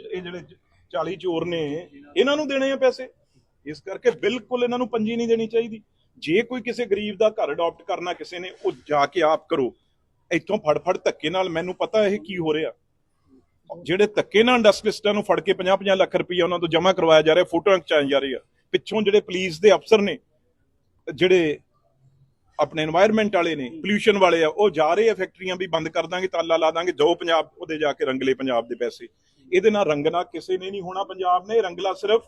ਇਹ ਜਿਹੜੇ 40 ਚੋਰ ਨੇ, ਇਹਨਾਂ ਨੂੰ ਦੇਣੇ ਆ ਪੈਸੇ। ਇਸ ਕਰਕੇ ਬਿਲਕੁਲ ਇਹਨਾਂ ਨੂੰ ਪੰਜੀ ਨਹੀਂ ਦੇਣੀ ਚਾਹੀਦੀ। ਜੇ ਕੋਈ ਕਿਸੇ ਗਰੀਬ ਦਾ ਘਰ ਅਡਾਪਟ ਕਰਨਾ ਕਿਸੇ ਨੇ, ਉਹ ਜਾ ਕੇ ਆਪ ਕਰੋ। ਇੱਥੋਂ ਫੜਫੜ ਧੱਕੇ ਨਾਲ ਮੈਨੂੰ ਪਤਾ ਇਹ ਕੀ ਹੋ ਰਿਹਾ। ਜਿਹੜੇ ਧੱਕੇ ਨਾਲ ਇੰਡਸਟਰੀਸਟਾਂ ਨੂੰ ਫੜ ਕੇ 50-50 ਲੱਖ ਰੁਪਏ ਉਹਨਾਂ ਤੋਂ ਜਮ੍ਹਾਂ ਕਰਵਾਇਆ ਜਾ ਰਿਹਾ, ਫੋਟੋਆਂ ਖਿਚਾਈਆਂ ਜਾ ਰਹੀ ਰਹੀਆਂ। ਪਿੱਛੋਂ ਜਿਹੜੇ ਪੁਲਿਸ ਦੇ ਅਫਸਰ ਨੇ, ਜਿਹੜੇ ਆਪਣੇ এনवायरमेंट ਵਾਲੇ ਨੇ ਪੋਲੂਸ਼ਨ ਵਾਲੇ ਆ, ਉਹ ਜਾ ਰਹੇ ਆ ਫੈਕਟਰੀਆਂ ਵੀ ਬੰਦ ਕਰ ਦਾਂਗੇ, ਤਾਲਾ ਲਾ ਦਾਂਗੇ ਜੋ ਪੰਜਾਬ, ਉਹਦੇ ਜਾ ਕੇ ਰੰਗਲੇ ਪੰਜਾਬ ਦੇ ਪੈਸੇ। ਇਹਦੇ ਨਾਲ ਰੰਗਣਾ ਕਿਸੇ ਨੇ ਨਹੀਂ ਹੋਣਾ ਪੰਜਾਬ ਨੇ। ਰੰਗਲਾ ਸਿਰਫ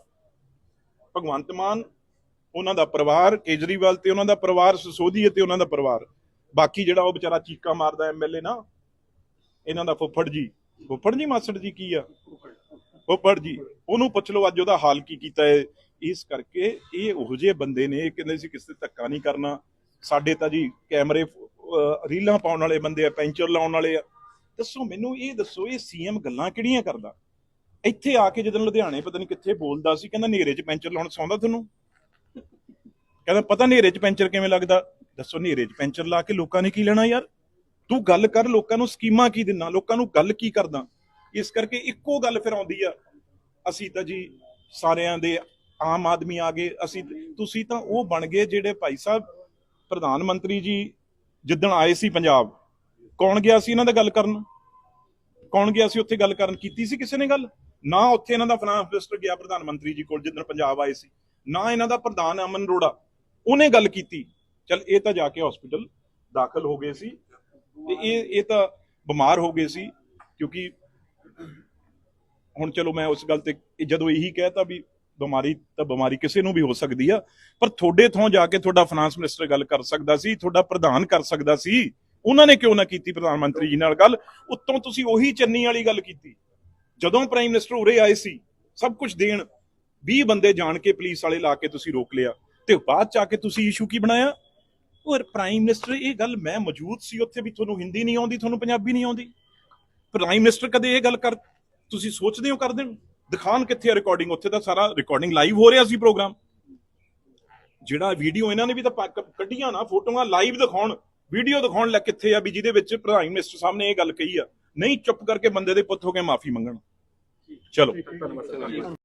ਭਗਵੰਤ ਮਾਨ, ਉਹਨਾਂ ਦਾ ਪਰਿਵਾਰ, ਕੇਜਰੀਵਾਲ ਤੇ ਉਹਨਾਂ ਦਾ ਪਰਿਵਾਰ ਸਸੋਦੀਏ ਤੇ ਉਹਨਾਂ ਦਾ ਪਰਿਵਾਰ। ਬਾਕੀ ਜਿਹੜਾ ਉਹ ਵਿਚਾਰਾ ਚੀਕਾ ਮਾਰਦਾ ਐਮਐਲਏ ਨਾ, ਇਹਨਾਂ ਦਾ ਫੁੱਫੜ ਜੀ। ਫੁੱਫੜ ਜੀ, ਮਾਸੜ ਜੀ ਕੀ ਆ? ਫੁੱਫੜ ਜੀ, ਉਹਨੂੰ ਪੁੱਛ ਲਓ ਅੱਜ ਉਹਦਾ ਹਾਲ ਕੀ ਕੀਤਾ ਹੈ ਇਸ ਕਰਕੇ ਇਹ ਉਹੋ ਜਿਹੇ ਬੰਦੇ ਨੇ, ਇਹ ਕਹਿੰਦੇ ਸੀ ਕਿਸੇ ਧੱਕਾ ਨਹੀਂ ਕਰਨਾ। ਸਾਡੇ ਤਾਂ ਜੀ ਕੈਮਰੇ ਰੀਲਾਂ ਪਾਉਣ ਵਾਲੇ ਬੰਦੇ ਆ, ਪੈਂਚਰ ਲਾਉਣ ਵਾਲੇ ਆ। ਦੱਸੋ ਮੈਨੂੰ ਇਹ ਦੱਸੋ, ਇਹ ਸੀਐਮ ਗੱਲਾਂ ਕਿਹੜੀਆਂ ਕਰਦਾ? ਇੱਥੇ ਆ ਕੇ ਜਦੋਂ ਲੁਧਿਆਣੇ ਪਤਾ ਨਹੀਂ ਕਿੱਥੇ ਬੋਲਦਾ ਸੀ, ਕਹਿੰਦਾ ਨੇਰੇ 'ਚ ਪੈਂਚਰ ਲਾਉਣ ਸੌਂਦਾ ਤੁਹਾਨੂੰ ਕਹਿੰਦਾ ਪਤਾ ਨੇਰੇ 'ਚ ਪੈਂਚਰ ਕਿਵੇਂ ਲੱਗਦਾ? ਦੱਸੋ ਨੇਰੇ 'ਚ ਪੈਂਚਰ ਲਾ ਕੇ ਲੋਕਾਂ ਨੇ ਕੀ ਲੈਣਾ ਯਾਰ? ਤੂੰ ਗੱਲ ਕਰ, ਲੋਕਾਂ ਨੂੰ ਸਕੀਮਾਂ ਕੀ ਦਿੰਨਾ ਲੋਕਾਂ ਨੂੰ ਗੱਲ ਕੀ ਕਰਦਾ? ਇਸ ਕਰਕੇ ਇੱਕੋ ਗੱਲ ਫਿਰ ਆਉਂਦੀ ਆ। ਅਸੀਂ ਤਾਂ ਜੀ ਸਾਰਿਆਂ ਦੇ ਆਮ ਆਦਮੀ ਆ ਗਏ। ਅਸੀਂ ਤੁਸੀਂ ਤਾਂ ਉਹ ਬਣ ਗਏ ਜਿਹੜੇ ਭਾਈ ਸਾਹਿਬ, ਪ੍ਰਧਾਨ ਮੰਤਰੀ ਜੀ ਜਿੱਦਣ ਆਏ ਸੀ ਪੰਜਾਬ। ਕੌਣ ਗਿਆ ਸੀ ਇਹਨਾਂ ਦਾ ਗੱਲ ਕਰਨ? ਕੌਣ ਗਿਆ ਸੀ ਉੱਥੇ ਗੱਲ ਕਰਨ? ਕੀਤੀ ਸੀ ਕਿਸੇ ਨੇ ਗੱਲ? ਨਾ ਉੱਥੇ ਇਹਨਾਂ ਦਾ ਫਾਈਨਾਂਸ ਮਿਨਿਸਟਰ ਗਿਆ ਪ੍ਰਧਾਨ ਮੰਤਰੀ ਜੀ ਕੋਲ ਜਿੱਦਣ ਪੰਜਾਬ ਆਏ ਸੀ। ਨਾ ਇਹਨਾਂ ਦਾ ਪ੍ਰਧਾਨ ਅਮਨ ਅਰੋੜਾ। ਉਹਨੇ ਗੱਲ ਕੀਤੀ। ਚਲ ਇਹ ਤਾਂ ਜਾ ਕੇ ਹਸਪੀਟਲ ਦਾਖਲ ਹੋ ਗਏ ਸੀ। ਤੇ ਇਹ ਇਹ ਤਾਂ ਬਿਮਾਰ ਹੋ ਗਏ ਸੀ ਕਿਉਂਕਿ ਹੁਣ ਚਲੋ ਮੈਂ ਉਸ ਗੱਲ ਤੇ ਜਦੋਂ ਇਹੀ ਕਹਿਤਾ ਵੀ ਬਿਮਾਰੀ ਤਾਂ ਬਿਮਾਰੀ ਕਿਸੇ ਨੂੰ ਵੀ ਹੋ ਸਕਦੀ ਆ, ਪਰ ਤੁਹਾਡੇ ਥੋਂ ਜਾ ਕੇ ਤੁਹਾਡਾ ਫਾਈਨਾਂਸ ਮਿਨਿਸਟਰ ਗੱਲ ਕਰ ਸਕਦਾ ਸੀ, ਤੁਹਾਡਾ ਪ੍ਰਧਾਨ ਕਰ ਸਕਦਾ ਸੀ। ਉਹਨਾਂ ਨੇ ਕਿਉਂ ਨਾ ਕੀਤੀ ਪ੍ਰਧਾਨ ਮੰਤਰੀ ਜੀ ਨਾਲ ਗੱਲ? ਉੱਤੋਂ ਤੁਸੀਂ ਉਹੀ ਚੰਨੀ ਵਾਲੀ ਗੱਲ ਕੀਤੀ। ਜਦੋਂ ਪ੍ਰਾਈਮ ਮਿਨਿਸਟਰ ਉਰੇ ਆਏ ਸੀ, ਸਭ ਕੁਝ ਦੇਣ 20 ਬੰਦੇ ਜਾਣ ਕੇ ਪੁਲਿਸ ਵਾਲੇ ਲਾ ਕੇ ਤੁਸੀਂ ਰੋਕ ਲਿਆ। ਤੇ ਬਾਅਦ ਚ ਆ ਕੇ ਤੁਸੀਂ ਇਸ਼ੂ ਕੀ ਬਣਾਇਆ? ਔਰ ਪ੍ਰਾਈਮ ਮਿਨਿਸਟਰ, ਇਹ ਗੱਲ ਮੈਂ ਮੌਜੂਦ ਸੀ ਉੱਥੇ ਵੀ ਤੁਹਾਨੂੰ ਹਿੰਦੀ ਨਹੀਂ ਆਉਂਦੀ, ਤੁਹਾਨੂੰ ਪੰਜਾਬੀ ਨਹੀਂ ਆਉਂਦੀ। ਪ੍ਰਾਈਮ ਮਿਨਿਸਟਰ ਕਦੇ ਇਹ ਗੱਲ ਕਰ, ਤੁਸੀਂ ਸੋਚਦੇ ਹੋ ਕਰ ਦੇਣ? ਦਿਖਾਣ ਕਿੱਥੇ ਆ ਰਿਕਾਰਡਿੰਗ ਉੱਥੇ ਤਾਂ ਸਾਰਾ ਰਿਕਾਰਡਿੰਗ ਲਾਈਵ ਹੋ ਰਿਹਾ ਸੀ ਪ੍ਰੋਗਰਾਮ ਜਿਹੜਾ ਵੀਡੀਓ ਇਹਨਾਂ ਨੇ ਵੀ ਤਾਂ ਕੱਢੀਆਂ ਨਾ ਫੋਟੋਆਂ ਲਾਈਵ ਦਿਖਾਉਣ। ਵੀਡੀਓ ਦਿਖਾਉਣ ਲੈ ਕਿੱਥੇ ਆ ਵੀ ਜਿਹਦੇ ਵਿੱਚ ਪ੍ਰਾਈਮ ਮਿਨਿਸਟਰ ਸਾਹਿਬ ਨੇ ਇਹ ਗੱਲ ਕਹੀ ਆ, ਨਹੀਂ ਚੁੱਪ ਕਰਕੇ ਬੰਦੇ ਦੇ ਪੁੱਤ ਹੋ ਕੇ ਮਾਫੀ ਮੰਗਣ। ਚਲੋ।